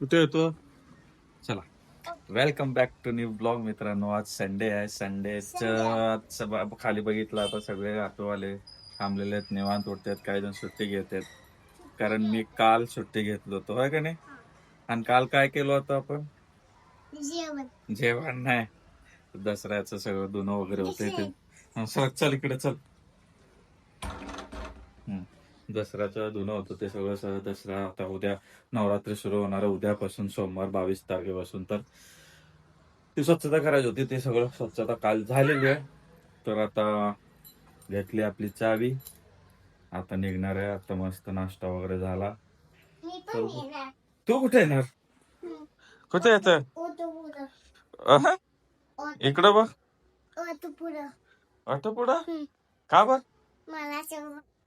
कुठे येतो? चला. Welcome back to new blog मित्रांनो. आज संडे आहे. संडेचं खाली बघितलं. आता सगळे ऑटोवाले थांबलेले आहेत. निवांत उठतात. काही जण सुट्टी घेतात. कारण मी काल सुट्टी घेतलो होतो. होय का नाही? आणि काल काय केलं होतं आपण? जेवण. नाही. दसऱ्याचं सगळं धुणं वगैरे होते ते सर चल इकडे चल. दसऱ्याचं धुणं होतं ते सगळं सगळं दसरा आता उद्या नवरात्री सुरू होणार आहे. उद्यापासून सोमवार बावीस तारखेपासून. तर ती स्वच्छता करायची होती ते सगळं स्वच्छता काल झालेली आहे. तर आता घेतली आपली चावी. आता निघणार आहे आता मस्त नाश्ता वगैरे झाला. मी पण येणार. तू कुठे येणार? कुठे येत इकडं बघ. ऑटो पुढं हं. का बर? मला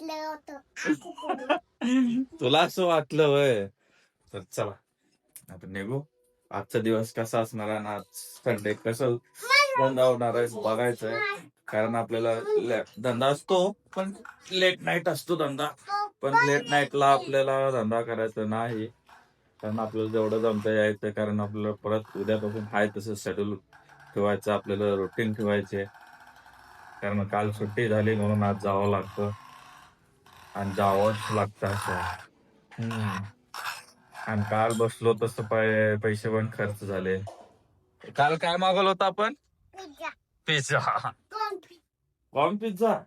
वाटलं होतं. तुला असं वाटलं वय तर चला आता निघू. आजचा दिवस कसा असणार आहे ना आज संडे कसं धंदा होणार आहे बघायचंय. कारण आपल्याला ले- धंदा असतो पण लेट नाईट असतो धंदा. पण लेट नाईटला आपल्याला धंदा करायचा नाही. कारण आपल्याला जेवढं जमता यायचं कारण आपल्याला परत उद्यापासून हाय तसं शेड्यूल ठेवायचं आपल्याला रुटीन ठेवायचे. कारण काल सुट्टी झाली म्हणून आज जावं लागतं. आणि जावंच लागतं असं. हम्म. आणि काल बसलो तसं पैसे पण खर्च झाले. काल काय मागवलं होतं आपण? पिझ्झा. Corn pizza?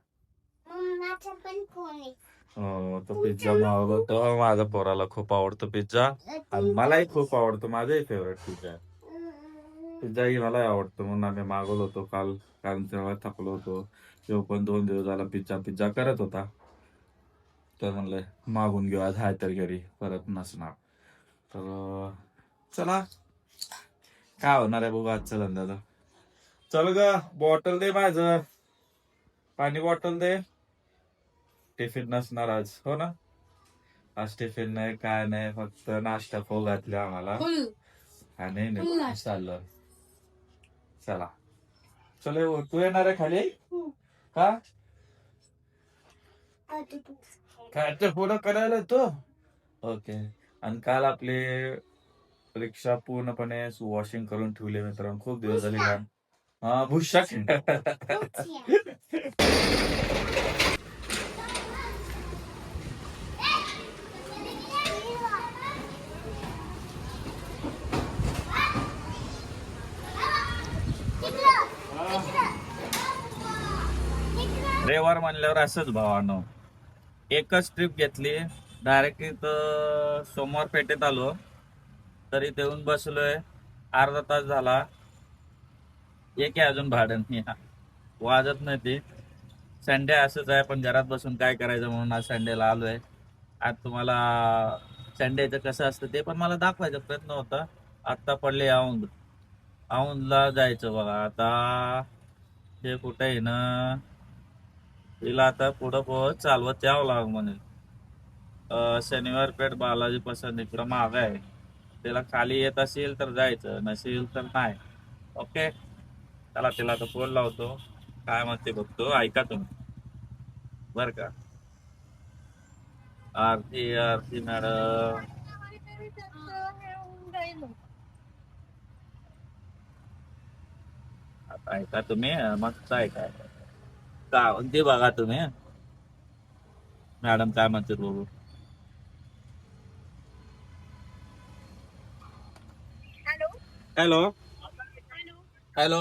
हो तो पिझ्झा मागवला होता. माझ्या पोराला खूप आवडतो पिझ्झा. आणि मलाही खूप आवडतो. माझाही फेवरेट पिझ्झा पिझ्झाही मलाही आवडतो. म्हणून आम्ही मागवलो होतो काल. कारण तेव्हा थकलो होतो. तो पण दोन दिवस झाला पिझ्झा पिझ्झा करत होता. तर म्हणलं मागून घेऊ आज हाय तर घरी परत नसणार. तर चला. काय होणार आहे बघू आजच्या धंद्याचं चल ग बॉटल दे माझं. पाणी बॉटल दे. टिफिन नसणार आज हो ना? आज टिफिन नाही काय नाही फक्त नाश्ता फो घातले आम्हाला. आणि निघून चाललं चला. चल तू येणार आहे खाली? हम्म. का. काय ते पुढं करायला तो ओके. आणि काल आपली रिक्षा पूर्णपणे वॉशिंग करून ठेवली मित्रांनो. खूप दिवस झाले काम. हा भुशाक रविवार म्हणल्यावर असंच भावानो. एकच ट्रिप घेतली. डायरेक्ट इथं सोमवार पेठेत आलो. तरी देऊन बसलोय. अर्धा तास झाला. एक आहे अजून भाडं नाही. वाजत नाही ती. संडे असंच आहे पण घरात बसून काय करायचं म्हणून आज संडेला आलोय. आज तुम्हाला संडेचं कसं असतं ते पण मला दाखवायचा प्रयत्न होता. आत्ता पडले औंध. औंधला जायचं बघा. आता हे कुठे आहे ना? तिला आता पुढं पोहोच चालवत यावं लाग म्हणे शनिवार पेठ बालाजी पसंत इकडं माग आहे. तिला खाली येत असेल तर जायचं नसेल तर नाही. ओके? चला तिला आता फोन लावतो. काय म्हणते बघतो ऐका तुम्ही. बर का? आरती आरती मॅडम. आता ऐका तुम्ही मस्त ऐका. का? ते बघा तुम्ही मॅडम काय म्हणते बघू. हॅलो. हॅलो.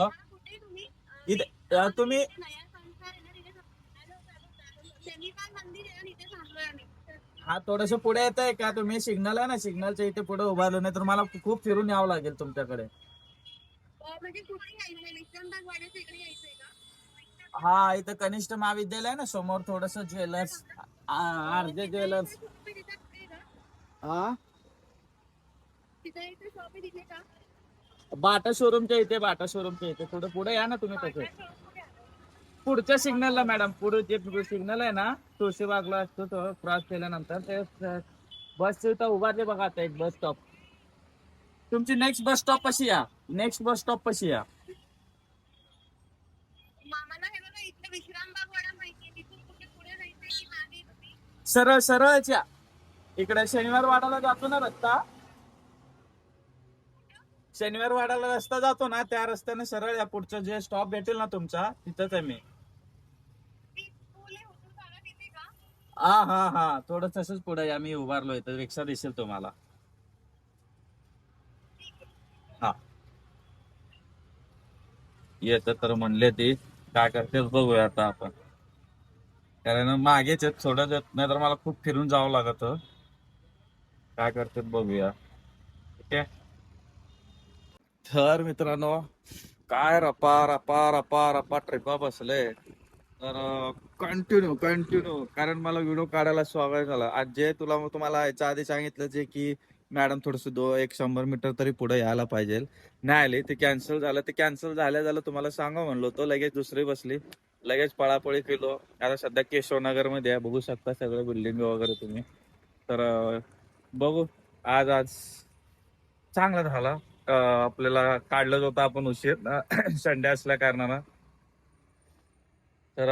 इथे तुम्ही हा थोडस पुढे येत आहे का तुम्ही? सिग्नल आहे ना सिग्नलच्या इथे पुढे उभारलो नाही तर मला खूप फिरून यावं लागेल तुमच्याकडे. हा इथं कनिष्ठ महाविद्यालय आहे ना समोर थोडस ज्वेलर्स आरजे ज्वेलर्स. हा? बाटा शोरूमच्या इथे बाटा शोरूमच्या इथे. थोडं पुढे या ना तुम्ही तसे? पुढच्या सिग्नलला मॅडम पुढे जे सिग्नल आहे ना तुळशीबागला असतो तो क्रॉस केल्यानंतर ते बस इथं उभारले बघा आता एक बस स्टॉप तुमची नेक्स्ट बस स्टॉप कशी या. नेक्स्ट बस स्टॉप कशी या. सरळ सरळच या इकडे शनिवार वाडाला जातो ना रस्ता. शनिवार वाडाला रस्ता जातो ना त्या रस्त्याने सरळ या पुढचं जे स्टॉप भेटेल ना तुमचा तिथंच आहे मी. हा हा हा. थोडं तसंच पुढे या मी उभारलोय तर रिक्षा दिसेल तुम्हाला. हा. येत तर म्हणले ती. काय करते बघूया आता आपण. कारण मागेच आहेत थोडंच आहेत नाही तर मला खूप फिरून जावं लागत. काय करते बघूया. ठीक आहे. तर मित्रांनो काय रपा रपा रपा रपा ट्रिपा बसले. तर कंटिन्यू कंटिन्यू कारण मला व्हिडिओ काढायला स्वागत झालं. आज जे तुला तुम्हाला याच्या आधी सांगितलं जे की मॅडम थोडस दो एक शंभर मीटर तरी पुढे यायला पाहिजे. नाही आली ते कॅन्सल झालं. ते कॅन्सल झाल्या झालं तुम्हाला सांगा म्हणलो तो लगेच दुसरी बसली. लगेच पळापळी केलो. आता सध्या केशवनगरमध्ये आहे. बघू शकता सगळं बिल्डिंग वगैरे तुम्ही. तर बघू. आज आज चांगला झाला. आपल्याला काढलं होतं आपण उशीर. संडे असल्या कारणानं. तर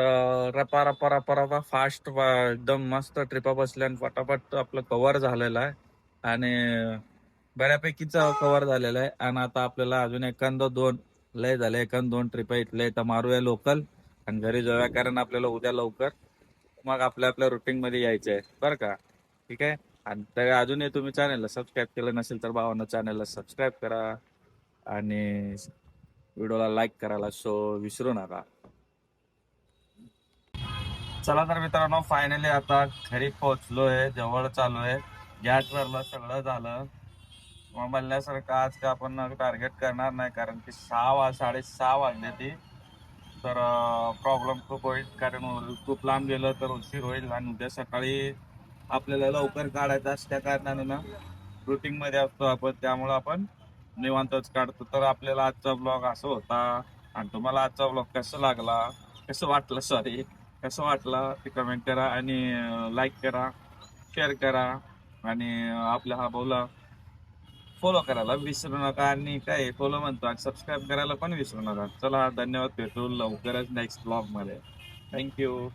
रपा रपा रपा रपा. फास्ट एकदम मस्त ट्रिपा बसल्या आणि फटाफट आपलं कव्हर झालेलं आहे. आणि बऱ्यापैकीच कव्हर झालेलं आहे. आणि आता आपल्याला अजून एखादं दोन लय झाले. एखाद दोन ट्रिपा इथले तर मारूया लोकल आणि घरी जाऊया कारण आपल्याला उद्या लवकर मग आपल्या आपल्या रुटीन मध्ये यायचं आहे बरं का? ठीक आहे? आणि तर अजूनही तुम्ही चॅनलला सबस्क्राईब केलं नसेल तर भावानं चॅनलला सबस्क्राईब करा आणि व्हिडिओला लाईक करायला सो विसरू नका. चला तर मित्रांनो फायनली आता घरी पोहोचलोय जवळ चालू आहे गॅस भरला सगळं झालं. मग म्हणल्यासारखं आज का आपण टार्गेट करणार नाही कारण की सहा वा साडेसहा वाजले ती. तर प्रॉब्लेम खूप होईल. कारण खूप लांब गेलं तर उशीर होईल आणि उद्या सकाळी आपल्याला लवकर काढायचं असल्या कारणाने ना रुटीनमध्ये असतो आपण. त्यामुळं आपण निवांतच काढतो. तर आपल्याला आजचा ब्लॉग असं होता. आणि तुम्हाला आजचा ब्लॉग कसं लागला? कसं वाटलं? सॉरी कसं वाटलं? ते कमेंट करा आणि लाईक करा शेअर करा आणि आपल्या हा बोला फॉलो करायला विसरू नका आणि काय फॉलो म्हणतो आणि सबस्क्राईब करायला पण विसरू नका. चला धन्यवाद भेटू लवकरच नेक्स्ट ब्लॉगमध्ये. थँक्यू